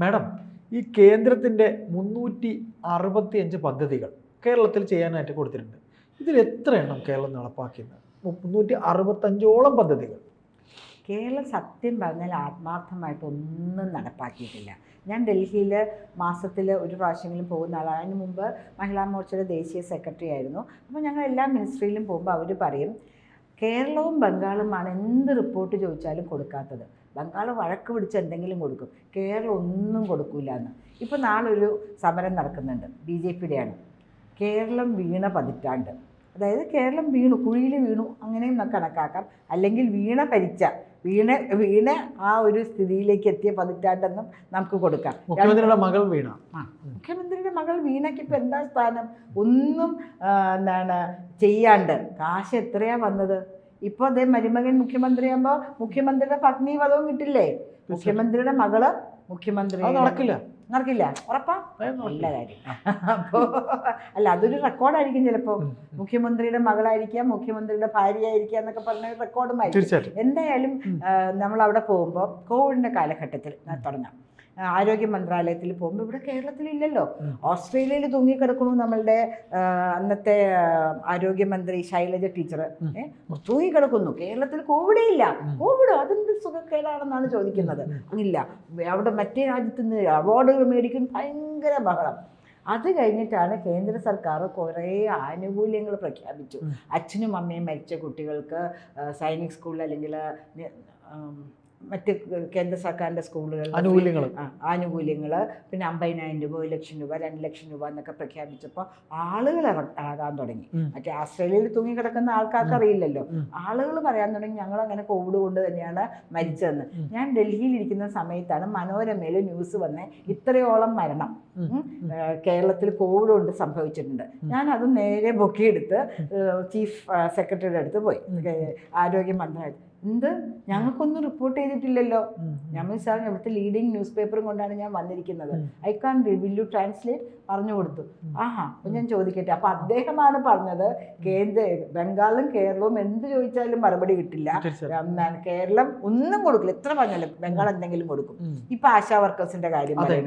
Madam ഈ കേന്ദ്രത്തിന്റെ മുന്നൂറ്റി അറുപത്തി അഞ്ച് പദ്ധതികൾ കേരളത്തിൽ ചെയ്യാനായിട്ട് കൊടുത്തിട്ടുണ്ട്. ഇതിൽ എത്ര എണ്ണം കേരളം നടപ്പാക്കിയത് മുന്നൂറ്റി അറുപത്തഞ്ചോളം പദ്ധതികൾ. കേരളം സത്യം പറഞ്ഞാൽ ആത്മാർത്ഥമായിട്ട് ഒന്നും നടപ്പാക്കിയിട്ടില്ല. ഞാൻ ഡൽഹിയിൽ മാസത്തിൽ ഒരു പ്രാവശ്യമെങ്കിലും പോകുന്ന ആളാണ്. അതിന് മുമ്പ് മഹിളാ മോർച്ചയുടെ ദേശീയ സെക്രട്ടറി ആയിരുന്നു. അപ്പോൾ ഞങ്ങൾ എല്ലാ മിനിസ്ട്രിയിലും പോകുമ്പോൾ അവർ പറയും കേരളവും ബംഗാളുമാണ് എന്ത് റിപ്പോർട്ട് ചോദിച്ചാലും കൊടുക്കാത്തത്. ബംഗാൾ വഴക്ക് പിടിച്ച് എന്തെങ്കിലും കൊടുക്കും. കേരളം ഒന്നും കൊടുക്കൂല എന്ന്. ഇപ്പോൾ നാളൊരു സമരം നടക്കുന്നുണ്ട്. ബി ജെ പിയുടെയാണ്. കേരളം വീണ പതിറ്റാണ്ട്. അതായത് കേരളം വീണു കുഴിയിൽ വീണു അങ്ങനെയും കണക്കാക്കാം. അല്ലെങ്കിൽ വീണ ഭരിച്ച വീണ വീണ ആ ഒരു സ്ഥിതിയിലേക്ക് എത്തിയ പതിറ്റാണ്ടെന്നും നമുക്ക് കൊടുക്കാം. മുഖ്യമന്ത്രിയുടെ മകൾ വീണ. മുഖ്യമന്ത്രിയുടെ മകൾ വീണയ്ക്ക് ഇപ്പം എന്താ സ്ഥാനം? ഒന്നും എന്താണ് ചെയ്യാണ്ട്. കാശ് എത്രയാ വന്നത്? ഇപ്പോൾ അതേ മരുമകൻ മുഖ്യമന്ത്രിയാകുമ്പോൾ മുഖ്യമന്ത്രിയുടെ പത്നി പദവും കിട്ടില്ലേ? മുഖ്യമന്ത്രിയുടെ മകൾ മുഖ്യമന്ത്രി നടക്കില്ല. നടക്കില്ല. ഉറപ്പാ? നല്ല കാര്യം. അപ്പോൾ അല്ല അതൊരു റെക്കോർഡായിരിക്കും ചിലപ്പോൾ ഉം. മുഖ്യമന്ത്രിയുടെ മകളായിരിക്കാം മുഖ്യമന്ത്രിയുടെ ഭാര്യയായിരിക്കാം എന്നൊക്കെ പറഞ്ഞ റെക്കോർഡുമായിരിക്കും എന്തായാലും. നമ്മൾ അവിടെ പോകുമ്പോൾ കോവിഡിന്റെ കാലഘട്ടത്തിൽ ഞാൻ തുടങ്ങാം. ആരോഗ്യ മന്ത്രാലയത്തിൽ പോകുമ്പോൾ ഇവിടെ കേരളത്തിലില്ലല്ലോ. ഓസ്ട്രേലിയയിൽ തൂങ്ങിക്കിടക്കണു നമ്മളുടെ അന്നത്തെ ആരോഗ്യമന്ത്രി ശൈലജ ടീച്ചർ. തൂങ്ങിക്കിടക്കുന്നു. കേരളത്തിൽ കോവിഡേ ഇല്ല കോവിഡ് അതെന്ത് സുഖക്കേടാണെന്നാണ് ചോദിക്കുന്നത്. ഇല്ല. അവിടെ മറ്റേ രാജ്യത്ത് നിന്ന് അവാർഡുകൾ മേടിക്കും ഭയങ്കര ബഹളം. അത് കഴിഞ്ഞിട്ടാണ് കേന്ദ്ര സർക്കാർ കുറേ ആനുകൂല്യങ്ങൾ പ്രഖ്യാപിച്ചു. അച്ഛനും അമ്മയും മരിച്ച കുട്ടികൾക്ക് സൈനിക് സ്കൂളിൽ അല്ലെങ്കിൽ മറ്റ് കേന്ദ്ര സർക്കാരിന്റെ സ്കൂളുകൾ ആനുകൂല്യങ്ങൾ ആനുകൂല്യങ്ങൾ പിന്നെ അമ്പതിനായിരം രൂപ ഒരു ലക്ഷം രൂപ രണ്ട് ലക്ഷം രൂപ എന്നൊക്കെ പ്രഖ്യാപിച്ചപ്പോൾ ആളുകൾ ഇറ- ഇറങ്ങാൻ തുടങ്ങി. മറ്റേ ആസ്ട്രേലിയയിൽ തൂങ്ങിക്കിടക്കുന്ന ആൾക്കാർക്ക് അറിയില്ലല്ലോ. ആളുകൾ പറയാൻ തുടങ്ങി ഞങ്ങൾ അങ്ങനെ കോവിഡ് കൊണ്ട് തന്നെയാണ് മരിച്ചതെന്ന്. ഞാൻ ഡൽഹിയിൽ ഇരിക്കുന്ന സമയത്താണ് മനോരമയിൽ ന്യൂസ് വന്ന് ഇത്രയോളം മരണം. കേരളത്തിൽ കോവിഡ് കൊണ്ട് സംഭവിച്ചിട്ടുണ്ട്. ഞാൻ അത് നേരെ പൊക്കിയെടുത്ത് എടുത്ത് ചീഫ് സെക്രട്ടറിയുടെ അടുത്ത് പോയി. ആരോഗ്യ മന്ത്രാലയം എന്ത്? ഞങ്ങൾക്കൊന്നും റിപ്പോർട്ട് ചെയ്തിട്ടില്ലല്ലോ. ഞാൻ സാർ ഇവിടുത്തെ ലീഡിങ് ന്യൂസ് പേപ്പറും കൊണ്ടാണ് ഞാൻ വന്നിരിക്കുന്നത്. I can will you translate പറഞ്ഞു കൊടുത്തു. ആഹാ അപ്പം ഞാൻ ചോദിക്കട്ടെ. അപ്പം അദ്ദേഹമാണ് പറഞ്ഞത് കേന്ദ്ര ബംഗാളും കേരളവും എന്ത് ചോദിച്ചാലും മറുപടി കിട്ടില്ല. കേരളം ഒന്നും കൊടുക്കില്ല. എത്ര പറഞ്ഞാലും ബംഗാൾ എന്തെങ്കിലും കൊടുക്കും. ഇപ്പൊ ആശാ വർക്കേഴ്സിന്റെ കാര്യം അതെ.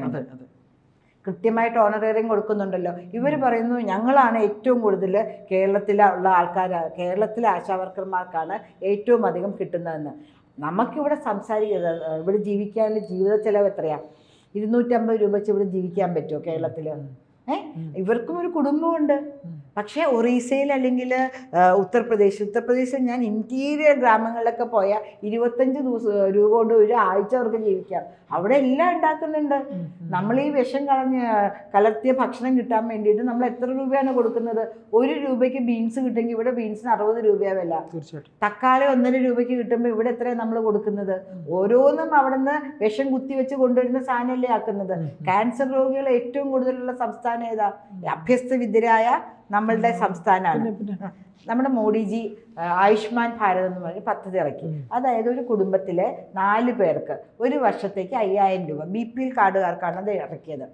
കൃത്യമായിട്ട് ഓണറേറിയം കൊടുക്കുന്നുണ്ടല്ലോ. ഇവർ പറയുന്നു ഞങ്ങളാണ് ഏറ്റവും കൂടുതൽ കേരളത്തിലെ ഉള്ള ആൾക്കാർ കേരളത്തിലെ ആശാവർക്കർമാർക്കാണ് ഏറ്റവും അധികം കിട്ടുന്നതെന്ന്. നമുക്കിവിടെ സംസാരിക്കുന്നത് ഇവിടെ ജീവിക്കാനുള്ള ജീവിത ചെലവ് എത്രയാണ് ഇരുന്നൂറ്റമ്പത് രൂപ വെച്ച് ഇവിടെ ജീവിക്കാൻ പറ്റുമോ കേരളത്തിൽ ഏഹ് ഇവർക്കും ഒരു കുടുംബമുണ്ട്. പക്ഷേ ഒറീസയിൽ അല്ലെങ്കിൽ ഉത്തർപ്രദേശ് ഉത്തർപ്രദേശിൽ ഞാൻ ഇന്റീരിയർ ഗ്രാമങ്ങളിലൊക്കെ പോയാൽ ഇരുപത്തഞ്ച് ദിവസം രൂപ കൊണ്ട് ഒരു ആഴ്ച അവർക്ക് ജീവിക്കാം. അവിടെ എല്ലാം ഉണ്ടാക്കുന്നുണ്ട്. നമ്മൾ ഈ വിഷം കളഞ്ഞ് കലർത്തിയ ഭക്ഷണം കിട്ടാൻ വേണ്ടിയിട്ട് നമ്മൾ എത്ര രൂപയാണ് കൊടുക്കുന്നത്? ഒരു രൂപയ്ക്ക് ബീൻസ് കിട്ടുമെങ്കിൽ ഇവിടെ ബീൻസിന് അറുപത് രൂപയാണ് വില. തക്കാളി ഒന്നര രൂപയ്ക്ക് കിട്ടുമ്പോൾ ഇവിടെ എത്രയാണ് നമ്മൾ കൊടുക്കുന്നത്? ഓരോന്നും അവിടെ നിന്ന് വിഷം കുത്തിവെച്ച് കൊണ്ടുവരുന്ന സാധനമല്ലേ ആക്കുന്നത്. ക്യാൻസർ രോഗികൾ ഏറ്റവും കൂടുതലുള്ള സംസ്ഥാനം ഏതാ? അഭ്യസ്ത വിദ്യരായ നമ്മളുടെ സംസ്ഥാനമാണ് നമ്മുടെ മോഡിജി ആയുഷ്മാൻ ഭാരത് എന്ന് പറഞ്ഞ പദ്ധതി ഇറക്കി. അതായത് ഒരു കുടുംബത്തിലെ നാല് പേർക്ക് ഒരു വർഷത്തേക്ക് അയ്യായിരം രൂപ ബി പി എൽ കാർഡുകാർക്കാണ് അത് ഇറക്കിയത്.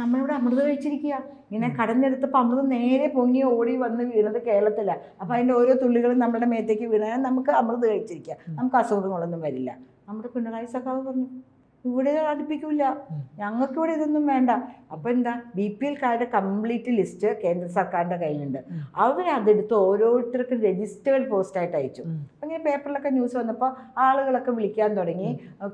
നമ്മളിവിടെ അമൃത് കഴിച്ചിരിക്കുക ഇങ്ങനെ കടഞ്ഞെടുത്തപ്പോൾ അമൃത് നേരെ പൊങ്ങി ഓടി വന്ന് വീണത് കേരളത്തിലാണ് അപ്പോൾ അതിന്റെ ഓരോ തുള്ളികളും നമ്മുടെ മേത്തേക്ക് വീണാൽ നമുക്ക് അമൃത് കഴിച്ചിരിക്കുക നമുക്ക് അസുഖങ്ങളൊന്നും വരില്ല. നമ്മുടെ പിണറായി സഖാവ് പറഞ്ഞു. ഇവിടെ അടുപ്പിക്കില്ല. ഞങ്ങൾക്ക് ഇവിടെ ഇതൊന്നും വേണ്ട. അപ്പോൾ എന്താ? B P L card complete list കേന്ദ്ര സർക്കാരിന്റെ കയ്യിലുണ്ട്. അവരതെടുത്ത് ഓരോരുത്തർക്കും രജിസ്റ്റേർഡ് പോസ്റ്റായിട്ട് അയച്ചു. അങ്ങനെ പേപ്പറിലൊക്കെ ന്യൂസ് വന്നപ്പോൾ ആളുകളൊക്കെ വിളിക്കാൻ തുടങ്ങി.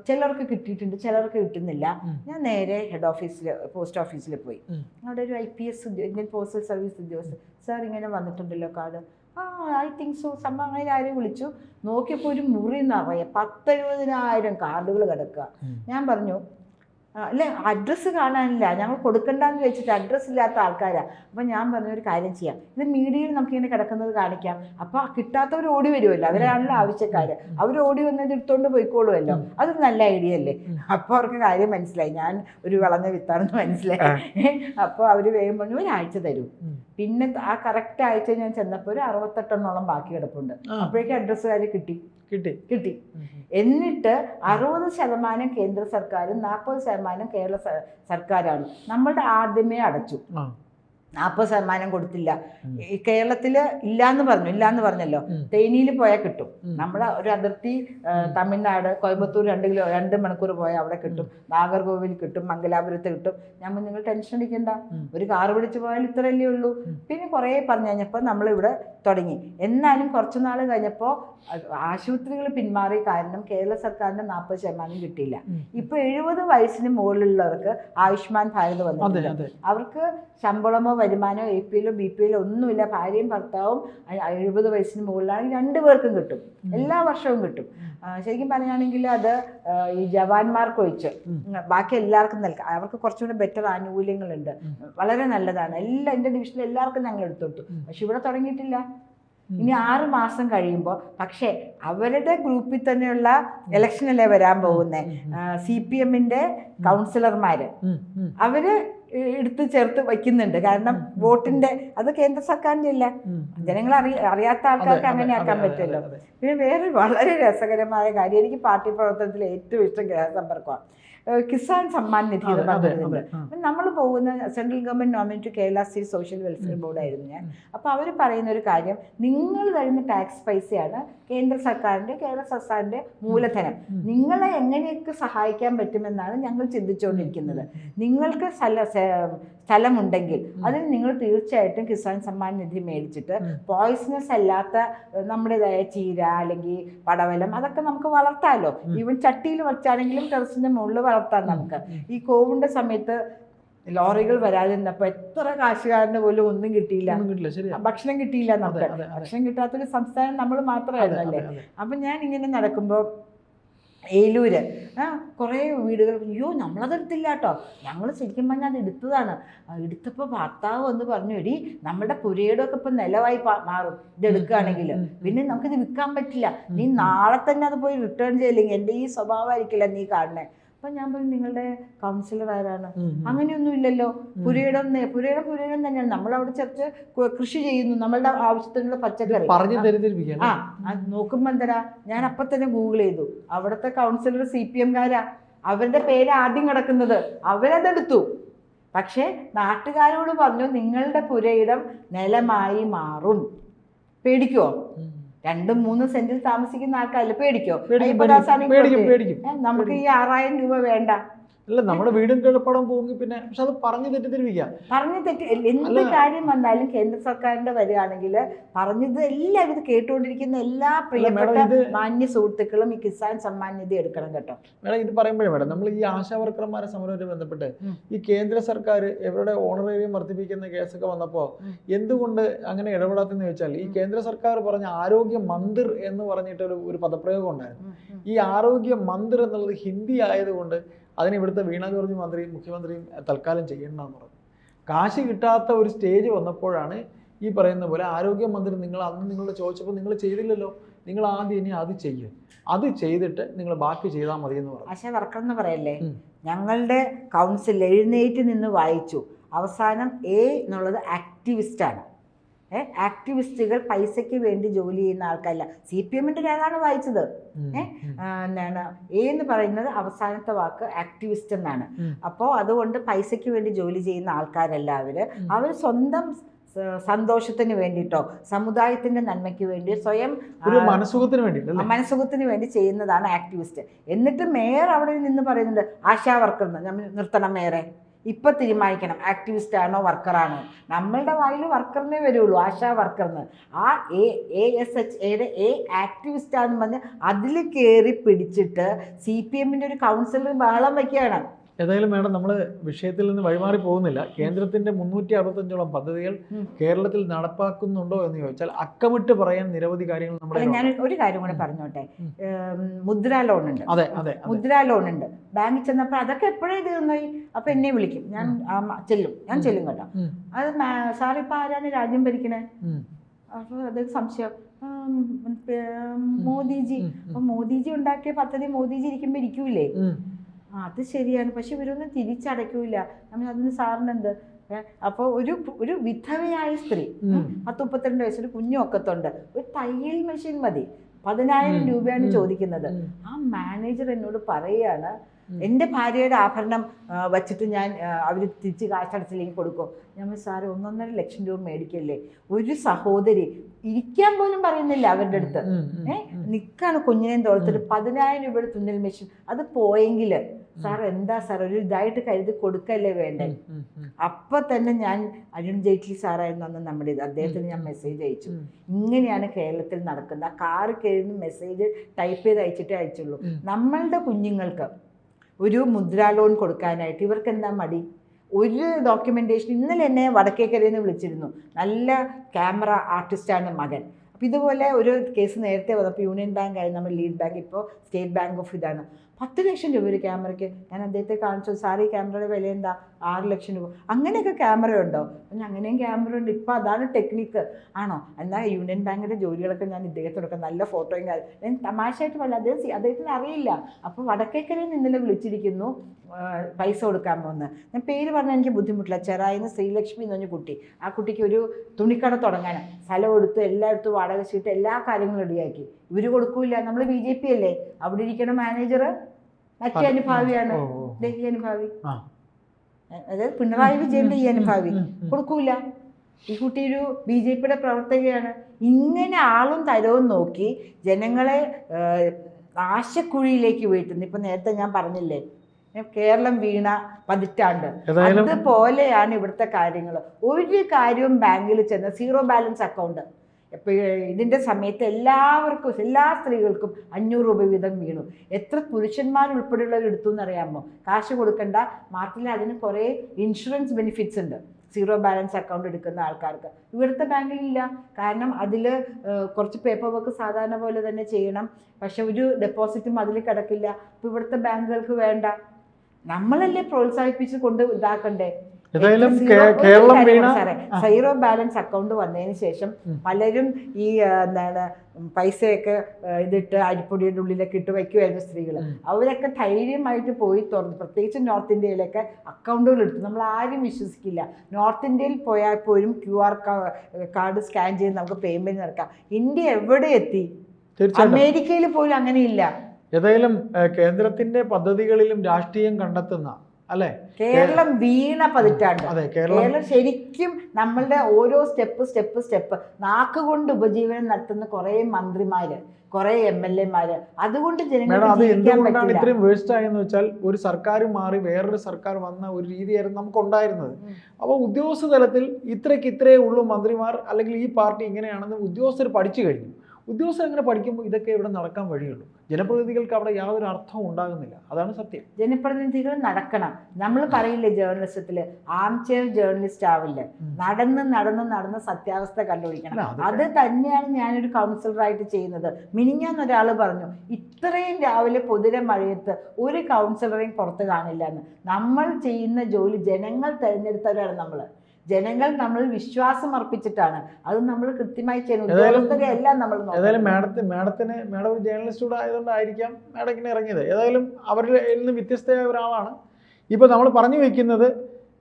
ചിലർക്ക് കിട്ടിയിട്ടുണ്ട് ചിലർക്ക് കിട്ടുന്നില്ല. ഞാൻ നേരെ ഹെഡ് ഓഫീസിൽ പോസ്റ്റ് ഓഫീസിൽ പോയി. അവിടെ ഒരു I P S Indian postal service ഉദ്യോഗസ്ഥർ സാർ ഇങ്ങനെ വന്നിട്ടുണ്ടല്ലോ കാർഡ് ആ ഐ തിങ്ക് സോ സംഭവം അങ്ങനെ ആരെയും വിളിച്ചു. നോക്കിയപ്പോൾ ഒരു മുറി നിറയെ പത്തെഴുപതിനായിരം കാർഡുകൾ കിടക്കുക. ഞാൻ പറഞ്ഞു "ആ, അല്ലേ അഡ്രസ്സ് കാണാനില്ല. ഞങ്ങൾ കൊടുക്കണ്ടെന്ന് വെച്ചിട്ട് അഡ്രസ്സ് ഇല്ലാത്ത ആൾക്കാരാണ് അപ്പം ഞാൻ പറഞ്ഞ ഒരു കാര്യം ചെയ്യാം. ഇത് മീഡിയയിൽ നമുക്കിങ്ങനെ കിടക്കുന്നത് കാണിക്കാം. അപ്പോൾ കിട്ടാത്തവർ ഓടി വരുമല്ലോ. അവരാണല്ലോ ആവശ്യക്കാർ അവർ ഓടി വന്നത് എടുത്തോണ്ട് പോയിക്കോളുമല്ലോ. അത് നല്ല ഐഡിയ അല്ലേ? അപ്പോൾ അവർക്ക് കാര്യം മനസ്സിലായി. ഞാൻ ഒരു വളഞ്ഞ വിത്താണെന്ന് മനസ്സിലായി. അപ്പോൾ അവർ വേഗം പറഞ്ഞു ഒരാഴ്ച തരൂ. പിന്നെ ആ കറക്റ്റ് ആഴ്ച ഞാൻ ചെന്നപ്പോൾ ഒരു അറുപത്തെട്ടെണ്ണോളം ബാക്കി കിടപ്പുണ്ട്. അപ്പോഴേക്കും അഡ്രസ്സുകാർ കിട്ടി. കിട്ടി. കിട്ടി. എന്നിട്ട് അറുപത് ശതമാനം കേന്ദ്ര സർക്കാരും നാൽപ്പത് ശതമാനം കേരള സർക്കാരാണ്. നമ്മളുടെ ആദ്യമേ അടച്ചു. നാൽപ്പത് ശതമാനം കൊടുത്തില്ല. ഈ കേരളത്തിൽ ഇല്ലാന്ന് പറഞ്ഞു ഇല്ലാന്ന് പറഞ്ഞല്ലോ. തേനിയിൽ പോയാൽ കിട്ടും. നമ്മുടെ ഒരു അതിർത്തി തമിഴ്നാട് കോയമ്പത്തൂർ രണ്ട് കിലോ രണ്ട് മണിക്കൂർ പോയാൽ അവിടെ കിട്ടും. നാഗർകോവിൽ കിട്ടും മംഗലാപുരത്ത് കിട്ടും. ഞാൻ നിങ്ങൾ ടെൻഷൻ അടിക്കണ്ട. ഒരു കാറ് പിടിച്ച് പോയാൽ ഇത്രയല്ലേ ഉള്ളൂ. പിന്നെ കുറേ പറഞ്ഞു കഴിഞ്ഞപ്പോൾ നമ്മളിവിടെ തുടങ്ങി. എന്നാലും കുറച്ചു നാൾ കഴിഞ്ഞപ്പോൾ ആശുപത്രികൾ പിന്മാറി കാരണം കേരള സർക്കാരിന്റെ നാൽപ്പത് ശതമാനം കിട്ടിയില്ല. ഇപ്പൊ എഴുപത് വയസ്സിന് മുകളിലുള്ളവർക്ക് ആയുഷ്മാൻ ഭാരത് വന്നു വന്നിട്ടുണ്ട് അവർക്ക് ശമ്പളമോ വരുമാനമോ എ പി എല്ലോ ബി പി എല്ലോ ഒന്നുമില്ല. ഭാര്യയും ഭർത്താവും എഴുപത് വയസ്സിന് മുകളിലാണെങ്കിൽ രണ്ടു പേർക്കും കിട്ടും. എല്ലാ വർഷവും കിട്ടും. ശരിക്കും പറയുകയാണെങ്കിൽ അത് ഈ ജവാന്മാർക്ക് ഒഴിച്ച് ബാക്കി എല്ലാവർക്കും നൽകാം. അവർക്ക് കുറച്ചുകൂടി ബെറ്റർ ആനുകൂല്യങ്ങളുണ്ട്. വളരെ നല്ലതാണ്. എല്ലാ എന്റെ ഡിവിഷനിൽ എല്ലാവർക്കും ഞങ്ങൾ എടുത്തു കൊടുത്തു പക്ഷെ ഇവിടെ തുടങ്ങിയിട്ടില്ല. ഇനി ആറ് മാസം കഴിയുമ്പോൾ പക്ഷേ അവരുടെ ഗ്രൂപ്പിൽ തന്നെയുള്ള ഇലക്ഷനല്ലേ വരാൻ പോകുന്നത്. സി പി എമ്മിന്റെ കൗൺസിലർമാർ. അവർ എടുത്ത് ചേർത്ത് വയ്ക്കുന്നുണ്ട്. കാരണം വോട്ടിന്റെ അത് കേന്ദ്ര സർക്കാരിന്റെ അല്ല. ജനങ്ങൾ അറിയ അറിയാത്ത ആൾക്കാർക്ക് അങ്ങനെ ആക്കാൻ പറ്റുമല്ലോ. പിന്നെ വേറെ വളരെ രസകരമായ കാര്യം എനിക്ക് പാർട്ടി പ്രവർത്തനത്തിൽ ഏറ്റവും ഇഷ്ടം ഗ്രഹസമ്പർക്കമാണ് കിസാൻ സമ്മാൻ നിധി എന്ന് പറഞ്ഞിട്ടുണ്ട്. നമ്മൾ പോകുന്ന central government nominate Kerala state social welfare ബോർഡായിരുന്നു ഞാൻ. അപ്പൊ അപ്പോൾ അവർ പറയുന്ന ഒരു കാര്യം നിങ്ങൾ തരുന്ന ടാക്സ് പൈസയാണ് കേന്ദ്ര സർക്കാരിന്റെ കേരള സർക്കാരിന്റെ മൂലധനം. നിങ്ങളെ എങ്ങനെയൊക്കെ സഹായിക്കാൻ പറ്റുമെന്നാണ് ഞങ്ങൾ ചിന്തിച്ചുകൊണ്ടിരിക്കുന്നത്. നിങ്ങൾക്ക് സ്ഥല സ്ഥലമുണ്ടെങ്കിൽ. അതിന് നിങ്ങൾ തീർച്ചയായിട്ടും കിസാൻ സമ്മാൻ നിധി മേടിച്ചിട്ട്. പോയിസണസ് അല്ലാത്ത നമ്മുടേതായ ചീര അല്ലെങ്കിൽ പടവലം അതൊക്കെ നമുക്ക് വളർത്താമല്ലോ ഈവൻ ചട്ടിയിൽ വെച്ചാണെങ്കിലും ടെറസിന്റെ മുകളിൽ വളർത്താം നമുക്ക്. ഈ കോവിന്റെ സമയത്ത് ലോറികൾ വരാതിരുന്നപ്പോ എത്ര കാശുകാരന് പോലും ഒന്നും കിട്ടിയില്ല. ഭക്ഷണം കിട്ടിയില്ല നമുക്ക്. ഭക്ഷണം കിട്ടാത്തൊരു സംസ്ഥാനം നമ്മൾ മാത്രമായിരുന്നല്ലേ അതെ. ഞാൻ ഇങ്ങനെ നടക്കുമ്പോൾ ഏലൂര്. ആ കുറേ വീടുകൾ അയ്യോ നമ്മളതെടുത്തില്ല കേട്ടോ ഞങ്ങൾ ശരിക്കും പറഞ്ഞാൽ അത് എടുത്തതാണ്. എടുത്തപ്പോൾ ഭർത്താവ് എന്ന് പറഞ്ഞു എടി നമ്മുടെ പുരയിടമൊക്കെ ഇപ്പം നിലവായി മാറും. ഇതെടുക്കുകയാണെങ്കിൽ പിന്നെ നമുക്കിത് വിൽക്കാൻ പറ്റില്ല. നീ നാളെ തന്നെ അത് പോയി റിട്ടേൺ ചെയ്യില്ലെങ്കിൽ എന്റെ ഈ സ്വഭാവമായിരിക്കില്ല നീ കാണണേ അപ്പം ഞാൻ പറഞ്ഞു നിങ്ങളുടെ കൗൺസിലർ ആരാണ്. അങ്ങനെയൊന്നും ഇല്ലല്ലോ. പുരയിടം പുരയിടം പുരയിടം തന്നെയാണ്. നമ്മൾ അവിടെ ചെറുത്ത് കൃഷി ചെയ്യുന്നു. നമ്മളുടെ ആവശ്യത്തിനുള്ള പച്ചക്കറി. പറഞ്ഞു ആ, ആ അത് നോക്കുമ്പോ എന്തരാ ഞാൻ അപ്പൊ തന്നെ ഗൂഗിൾ ചെയ്തു. അവിടുത്തെ കൗൺസിലർ സി പി എംകാരാ അവരുടെ പേര് ആദ്യം കിടക്കുന്നത് അവരതെടുത്തു. പക്ഷേ നാട്ടുകാരോട് പറഞ്ഞു നിങ്ങളുടെ പുരയിടം നിലമായി മാറും. പേടിക്കോ രണ്ടും മൂന്നും സെന്റിൽ താമസിക്കുന്ന ആൾക്കാരല്ലേ പേടിക്കോ? നമുക്ക് ഈ ആറായിരം രൂപ വേണ്ട. അല്ല നമ്മുടെ വീടും കിഴപ്പടം പോകി പിന്നെ പക്ഷെ അത് പറഞ്ഞു തെറ്റിദ്ധരിപ്പിക്കാം. പറഞ്ഞു തെറ്റി എന്ത് കാര്യം വന്നാലും കേന്ദ്ര സർക്കാരിന്റെ വരികയാണെങ്കിൽ പറഞ്ഞത് എല്ലാവരും ഇത് കേട്ടുകൊണ്ടിരിക്കുന്ന എല്ലാ പ്രിയപ്പെട്ട മാന്യ സുഹൃത്തുക്കളും ഈ കിസാൻ സമ്മാൻ നിധി എടുക്കണം കേട്ടോ. മേഡം ഇത് പറയുമ്പോഴേ മേഡം നമ്മൾ ഈ ആശാ വർക്കർമാരെ സമരവുമായി ബന്ധപ്പെട്ട് ഈ കേന്ദ്ര സർക്കാർ ഇവരുടെ ഓണറേറിയം വർദ്ധിപ്പിക്കുന്ന കേസൊക്കെ വന്നപ്പോൾ എന്തുകൊണ്ട് അങ്ങനെ ഇടപെടാത്തെന്ന് ചോദിച്ചാൽ ഈ കേന്ദ്ര സർക്കാർ പറഞ്ഞ ആരോഗ്യ മന്ദിർ എന്ന് പറഞ്ഞിട്ടൊരു ഒരു പദപ്രയോഗം ഉണ്ടായിരുന്നു. ഈ ആരോഗ്യ മന്ദിർ എന്നുള്ളത് ഹിന്ദി ആയതുകൊണ്ട് അതിന് ഇവിടുത്തെ വീണ ജോർജ് മന്ത്രിയും മുഖ്യമന്ത്രിയും തൽക്കാലം ചെയ്യണമെന്ന് പറഞ്ഞു. കാശ് കിട്ടാത്ത ഒരു സ്റ്റേജ് വന്നപ്പോഴാണ് ഈ പറയുന്ന പോലെ ആരോഗ്യമന്ത്രി നിങ്ങൾ അന്ന് നിങ്ങളോട് ചോദിച്ചപ്പോൾ നിങ്ങൾ ചെയ്തില്ലല്ലോ. നിങ്ങൾ ആദ്യം ഇനി അത് ചെയ്യും. അത് ചെയ്തിട്ട് നിങ്ങൾ ബാക്കി ചെയ്താൽ മതി എന്ന് പറഞ്ഞു. പക്ഷേ വർക്കർ എന്ന് പറയല്ലേ? ഞങ്ങളുടെ കൗൺസിൽ എഴുന്നേറ്റ് നിന്ന് വായിച്ചു. അവസാനം എ എന്നുള്ളത് ആക്ടിവിസ്റ്റാണ് ആക്ടിവിസ്റ്റുകൾ പൈസയ്ക്ക് വേണ്ടി ജോലി ചെയ്യുന്ന ആൾക്കാരല്ല. സി പി എമ്മിന്റെ ഏതാണ് വായിച്ചത്. എന്താണ്? എ എന്ന് പറയുന്നത് അവസാനത്തെ വാക്ക് ആക്ടിവിസ്റ്റ് എന്നാണ്. അപ്പോൾ അതുകൊണ്ട് പൈസയ്ക്ക് വേണ്ടി ജോലി ചെയ്യുന്ന ആൾക്കാരല്ല അവർ അവർ സ്വന്തം സന്തോഷത്തിന് വേണ്ടിയിട്ടോ സമുദായത്തിന്റെ നന്മയ്ക്ക് വേണ്ടി സ്വയം ഒരു മനസുഖത്തിന് വേണ്ടി മനസുഖത്തിന് വേണ്ടി ചെയ്യുന്നതാണ് ആക്ടിവിസ്റ്റ്. എന്നിട്ട് മേയർ അവിടെ നിന്ന് പറയുന്നുണ്ട് ആശാ വർക്കർ നിർത്തണം മേയറെ. ഇപ്പം തീരുമാനിക്കണം. ആക്ടിവിസ്റ്റ് ആണോ വർക്കറാണോ നമ്മളുടെ വായിൽ വർക്കറിനെ വരുള്ളൂ ആശാ വർക്കറിന് ആ എ എ എസ് എച്ച് എയുടെ എ ആക്ടിവിസ്റ്റ് ആണെന്ന് പറഞ്ഞ് അതിൽ കയറി പിടിച്ചിട്ട് സി പി എമ്മിന്റെ ഒരു കൗൺസിലർ ബഹളം വയ്ക്കുകയാണ് ഏതായാലും മേഡം നമ്മൾ വിഷയത്തിൽ നിന്ന് വഴിമാറി പോകുന്നില്ല. കേന്ദ്രത്തിന്റെ മുന്നൂറ്റി അറുപത്തഞ്ചോളം പദ്ധതികൾ. കേരളത്തിൽ നടപ്പാക്കുന്നുണ്ടോ എന്ന് ചോദിച്ചാൽ അക്കമിട്ട് പറയാൻ നിരവധി കാര്യങ്ങൾ നമ്മുടെ ഞാൻ. ഒരു കാര്യം കൂടെ പറഞ്ഞോട്ടെ? മുദ്രാ ലോൺ ഉണ്ട്. അതെ അതെ മുദ്രാ ലോൺ ഉണ്ട്. ബാങ്കിൽ ചെന്നപ്പോൾ അതൊക്കെ എപ്പോഴേ തീർന്നായി അപ്പൊ എന്നെ വിളിക്കും. ഞാൻ ചെല്ലും. ഞാൻ. ചെല്ലും കേട്ടോ. അത് സാർ ഇപ്പൊ ആരാണ് രാജ്യം ഭരിക്കണേ? അപ്പൊ അത് സംശയം. മോദിജി. അപ്പൊ മോദിജി ഉണ്ടാക്കിയ പദ്ധതി മോദിജി ഇരിക്കുമ്പോ ഇരിക്കൂലേ? അത് ശരിയാണ്. പക്ഷെ ഇവരൊന്നും തിരിച്ചടയ്ക്കൂല. നമ്മൾ അതിന് സാറിന് എന്ത് അപ്പോൾ ഒരു ഒരു വിധവയായ സ്ത്രീ പത്ത് മുപ്പത്തിരണ്ട് വയസ്സിൽ കുഞ്ഞൊക്കത്തുണ്ട്. ഒരു തയ്യൽ മെഷീൻ മതി. പതിനായിരം. രൂപയാണ് ചോദിക്കുന്നത്. ആ മാനേജർ എന്നോട് പറയുകയാണ് എന്റെ ഭാര്യയുടെ ആഭരണം വച്ചിട്ട് ഞാൻ അവർ തിരിച്ച് കാശടച്ചില്ലെങ്കിൽ കൊടുക്കും. ഞാൻ സാറ് ഒന്നൊന്നര ലക്ഷം രൂപ മേടിക്കല്ലേ? ഒരു സഹോദരി ഇരിക്കാൻ പോലും പറയുന്നില്ല അവരുടെ അടുത്ത്. ഏഹ്. നിൽക്കാണ് കുഞ്ഞിനെ തോളത്തിട്ട് പതിനായിരം രൂപയുടെ തുന്നൽ മെഷീൻ. അത് പോയെങ്കിൽ സാർ എന്താ സാർ ഒരു ഇതായിട്ട് കരുതി കൊടുക്കല്ലേ വേണ്ടേ. അപ്പൊ തന്നെ ഞാൻ അരുൺ ജെയ്റ്റ്ലി സാറായിരുന്നു അന്ന് നമ്മുടെ ഇത്. അദ്ദേഹത്തിന് ഞാൻ മെസ്സേജ് അയച്ചു. ഇങ്ങനെയാണ് കേരളത്തിൽ നടക്കുന്നത്. ആ കാറ് കയറുന്ന മെസ്സേജ് ടൈപ്പ് ചെയ്ത് അയച്ചിട്ടേ അയച്ചുള്ളൂ. നമ്മളുടെ കുഞ്ഞുങ്ങൾക്ക് ഒരു മുദ്രാ ലോൺ കൊടുക്കാനായിട്ട് ഇവർക്ക് എന്താ മടി? ഒരു ഡോക്യുമെന്റേഷൻ ഇന്നലെ എന്നെ വടക്കേക്കരയിൽ നിന്ന് വിളിച്ചിരുന്നു. നല്ല ക്യാമറ ആർട്ടിസ്റ്റാണ് മകൻ. അപ്പോൾ ഇതുപോലെ ഒരു കേസ് നേരത്തെ വന്നപ്പോൾ യൂണിയൻ ബാങ്ക് ആയിരുന്നു. നമ്മുടെ ലീഡ് ബാങ്ക് ഇപ്പോൾ സ്റ്റേറ്റ് ബാങ്ക് ഓഫ് ഇതാണ്. പത്ത് ലക്ഷം രൂപ ഒരു ക്യാമറയ്ക്ക്. ഞാൻ അദ്ദേഹത്തെ കാണിച്ചു ഈ ക്യാമറയുടെ വില എന്താ? ആറ് ലക്ഷം രൂപ. അങ്ങനെയൊക്കെ ക്യാമറ ഉണ്ടോ? ഞാൻ അങ്ങനെയും ക്യാമറ ഉണ്ട്. ഇപ്പോൾ അതാണ് ടെക്നിക്ക് ആണോ? എന്നാൽ യൂണിയൻ ബാങ്കിന്റെ ജോലികളൊക്കെ ഞാൻ ഇദ്ദേഹത്തോടൊക്കെ നല്ല ഫോട്ടോയും കാര്യം ഞാൻ തമാശയായിട്ട് പറയില്ല. അദ്ദേഹം അദ്ദേഹത്തിന് അറിയില്ല. അപ്പോൾ വടക്കേക്കരയിൽ നിന്ന് ഇന്നലെ വിളിച്ചിരിക്കുന്നു പൈസ കൊടുക്കാൻ പോകുന്ന ഞാൻ പേര് പറഞ്ഞാൽ എനിക്ക് ബുദ്ധിമുട്ടില്ല. ചെറായിന്ന് ശ്രീലക്ഷ്മി എന്ന് പറഞ്ഞ കുട്ടി. ആ കുട്ടിക്ക് ഒരു തുണിക്കട തുടങ്ങാനാണ്. സ്ഥലം എടുത്ത് എല്ലായിടത്തും വാടക ചീട്ട് എല്ലാ കാര്യങ്ങളും റെഡിയാക്കി ഇവർ കൊടുക്കൂല. നമ്മൾ ബി ജെ പി അല്ലേ? അവിടെ ഇരിക്കണ മാനേജർ മറ്റേ അനുഭാവിയാണ്. ഈ അനുഭാവി. അതായത് പിണറായി വിജയന്റെ ഈ അനുഭാവി. കൊടുക്കൂല. ഈ കുട്ടി ഒരു ബി ജെ പിയുടെ പ്രവർത്തകയാണ്. ഇങ്ങനെ ആളും തരവും നോക്കി ജനങ്ങളെ ആശക്കുഴിയിലേക്ക് വീട്ടുന്നു ഇപ്പൊ നേരത്തെ ഞാൻ പറഞ്ഞില്ലേ? കേരളം വീണ പതിറ്റാണ്ട്. അതുപോലെയാണ് ഇവിടുത്തെ കാര്യങ്ങൾ ഒരു കാര്യവും ബാങ്കിൽ ചെന്ന് സീറോ ബാലൻസ് അക്കൗണ്ട്. ഇപ്പോൾ ഇതിന്റെ സമയത്ത് എല്ലാവർക്കും എല്ലാ സ്ത്രീകൾക്കും അഞ്ഞൂറ് രൂപ വീതം വീണു. എത്ര പുരുഷന്മാർ ഉൾപ്പെടെയുള്ളവർ എടുത്തു എന്നറിയാമോ കാശ് കൊടുക്കണ്ട. മാത്രമല്ല അതിന് കുറേ ഇൻഷുറൻസ് ബെനിഫിറ്റ്സ് ഉണ്ട്. സീറോ ബാലൻസ് അക്കൗണ്ട് എടുക്കുന്ന ആൾക്കാർക്ക്. ഇവിടുത്തെ ബാങ്കിലില്ല. കാരണം അതിൽ കുറച്ച് പേപ്പർ വർക്ക് സാധാരണ പോലെ തന്നെ ചെയ്യണം. പക്ഷെ ഒരു ഡെപ്പോസിറ്റും അതിൽ കിടക്കില്ല. അപ്പോൾ ഇവിടുത്തെ ബാങ്കുകൾക്ക് വേണ്ട. നമ്മളല്ലേ പ്രോത്സാഹിപ്പിച്ച് കൊണ്ട് ഇതാക്കണ്ടേ? ഏതായാലും കേരളം വീണ സാറേ, ബാലൻസ് അക്കൗണ്ട് വന്നതിന് ശേഷം പലരും ഈ എന്താണ് പൈസയൊക്കെ ഇതിട്ട് അരിപ്പൊടിയുടെ ഉള്ളിലൊക്കെ ഇട്ട് വയ്ക്കുമായിരുന്നു സ്ത്രീകൾ. അവരൊക്കെ ധൈര്യമായിട്ട് പോയി തുറന്നു. പ്രത്യേകിച്ച് നോർത്ത് ഇന്ത്യയിലൊക്കെ അക്കൗണ്ടുകൾ എടുത്തു. നമ്മൾ ആരും വിശ്വസിക്കില്ല. നോർത്ത് ഇന്ത്യയിൽ പോയാൽ പോലും ക്യു ആർ കാർഡ് സ്കാൻ ചെയ്ത് നമുക്ക് പേയ്മെന്റ് നടക്കാം. ഇന്ത്യ എവിടെ എത്തി? അമേരിക്കയിൽ പോലും അങ്ങനെയില്ല. ഏതായാലും കേന്ദ്രത്തിന്റെ പദ്ധതികളിലും രാഷ്ട്രീയം കണ്ടെത്തുന്ന അല്ലെ? കേരളം വീണ പതിറ്റാണ്ട്. അതെ കേരളം ശരിക്കും നമ്മളുടെ ഓരോ സ്റ്റെപ്പ് സ്റ്റെപ്പ് സ്റ്റെപ്പ് നാക്കുകൊണ്ട് ഉപജീവനം നടത്തുന്ന കുറെ മന്ത്രിമാര് കുറെ എം എൽ എമാര്. അതുകൊണ്ട് ജനങ്ങൾ അത് എന്തുകൊണ്ടാണ് ഇത്രയും വേസ്റ്റ് ആയെന്ന് വെച്ചാൽ ഒരു സർക്കാർ മാറി വേറൊരു സർക്കാർ വന്ന ഒരു രീതിയായിരുന്നു നമുക്ക് ഉണ്ടായിരുന്നത് അപ്പൊ അപ്പോൾ ഉദ്യോഗസ്ഥ തലത്തിൽ ഇത്രയ്ക്ക് ഇത്രയേ ഉള്ളൂ മന്ത്രിമാർ അല്ലെങ്കിൽ ഈ പാർട്ടി ഇങ്ങനെയാണെന്ന് ഉദ്യോഗസ്ഥർ പഠിച്ചു കഴിഞ്ഞു. ഉദ്യോഗസ്ഥർ അങ്ങനെ പഠിക്കുമ്പോൾ ഇതൊക്കെ ഇവിടെ നടക്കാൻ വഴിയുള്ളൂ. ജനപ്രതിനിധികൾക്ക് അവിടെ യാതൊരു അർത്ഥവും ഉണ്ടാകുന്നില്ല. അതാണ് സത്യം. ജനപ്രതിനിധികൾ നടക്കണം. നമ്മൾ പറയില്ലേ ജേർണലിസത്തിൽ ആം ചെയർ ജേർണലിസ്റ്റ് ആവില്ല. നടന്ന് നടന്ന് നടന്ന് സത്യാവസ്ഥ കണ്ടുപിടിക്കണം. അത് അത് തന്നെയാണ് ഞാനൊരു കൗൺസിലറായിട്ട് ചെയ്യുന്നത്. മിനിഞ്ഞാന്ന് ഒരാൾ പറഞ്ഞു ഇത്രയും രാവിലെ പൊതുരെ മഴയത്ത് ഒരു കൗൺസിലറേയും പുറത്ത് കാണില്ല എന്ന് നമ്മൾ ചെയ്യുന്ന ജോലി ജനങ്ങൾ തിരഞ്ഞെടുത്തവരാണ് നമ്മൾ ജനങ്ങൾ നമ്മൾ വിശ്വാസം അർപ്പിച്ചിട്ടാണ്. അത് നമ്മൾ കൃത്യമായി ചെയ്യുന്നത് എല്ലാം നമ്മൾ. ഏതായാലും മാഡത്തിന് മാഡത്തിന് മാഡം ഒരു ജേർണലിസ്റ്റ് കൂടെ ആയതുകൊണ്ടായിരിക്കാം മാഡം ഇങ്ങനെ ഇറങ്ങിയത്. ഏതായാലും അവരിൽ നിന്ന് വ്യത്യസ്തയായ ഒരാളാണ്. ഇപ്പോൾ നമ്മൾ പറഞ്ഞു വെക്കുന്നത്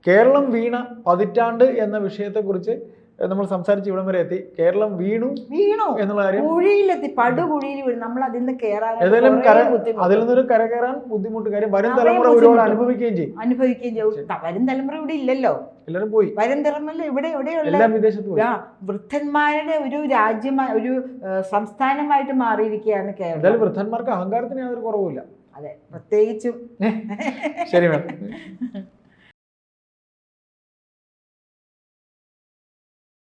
കേരളം വീണ പതിറ്റാണ്ട് എന്ന വിഷയത്തെക്കുറിച്ച് നമ്മൾ സംസാരിച്ച് ഇവിടം വരെ എത്തി. കേരളം വീണു വീണു. എന്നുള്ള കാര്യം കുഴിയിലെത്തി. പടുകുഴിയിൽ വീണു. നമ്മൾ അതിൽ നിന്ന് ഏതായാലും കര കയറാൻ ബുദ്ധിമുട്ട്. അതിൽ നിന്നൊരു കരകയറാൻ ബുദ്ധിമുട്ട്. കാര്യം വരും തലമുറ ഒരുപാട്. അനുഭവിക്കുകയും ചെയ്യും. അനുഭവിക്കുകയും ചെയ്യും. വരും തലമുറ ഇവിടെ ഇല്ലല്ലോ. എല്ലാരും പോയി. വരും തലമുറ ഇവിടെ എവിടെയുള്ള? വൃദ്ധന്മാരുടെ ഒരു രാജ്യമായി ഒരു സംസ്ഥാനമായിട്ട് മാറിയിരിക്കുകയാണ് കേരളം. എന്തായാലും വൃദ്ധന്മാർക്ക് അഹങ്കാരത്തിന് യാതൊരു കുറവുമില്ല. അതെ പ്രത്യേകിച്ചും. ശരി മാഡം.